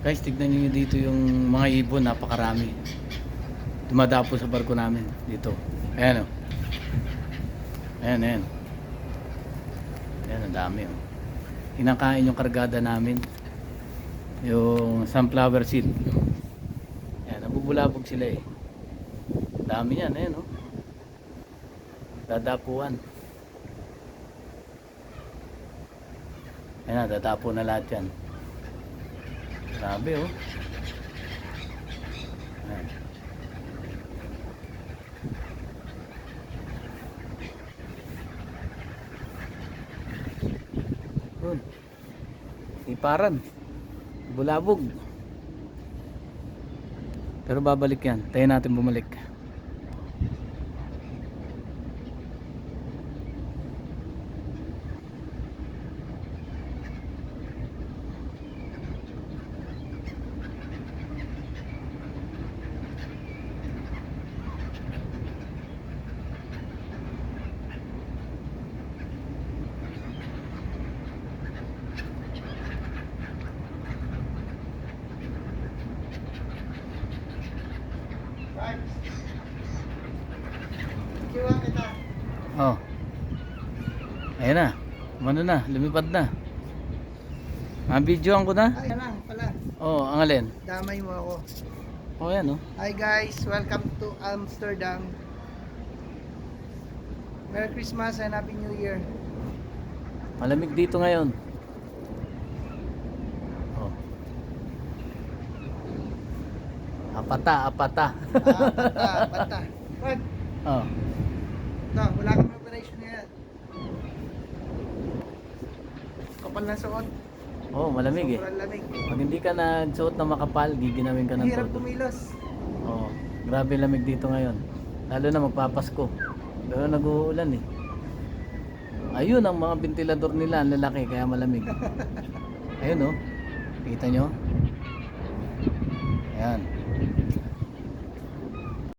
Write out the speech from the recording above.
Guys, tignan niyo dito yung mga ibon, napakarami. Dumadapo sa barko namin dito. Ayan o. Ayan, ayan. Ayan, ang dami o. Kinakain yung kargada namin. Yung sunflower seed. Ayan, nabubulabog sila eh. Dami yan, ayan o. Dadapuan. Ayan dadapo na lahat yan. Grabe oh. Iparan. Bulabog. Pero babalik yan. Tayo natin bumalik. Oh. Ayan na. Ano na, lumipad na. Ah, videoan ko na. Ay, lang pala. Oh, ang alin. Damay mo ako. Oh, ayan oh. Hi guys, welcome to Amsterdam. Merry Christmas and Happy New Year. Malamig dito ngayon. Apata, apata. Ah, bata, bata. Wag. oh. No, wala kami operation ngayon. Kapal na suot. Oh, malamig eh. Sobrang lamig. Pag hindi ka nagsuot na makapal, giginawin ka ng Hirap todo. kumilos. Oh, grabe lamig dito ngayon. Lalo na magpapasko. Pero nag-uulan eh. Ayun ang mga ventilador nila, ang lalaki kaya malamig. Ayun oh. Kita nyo? Ayan.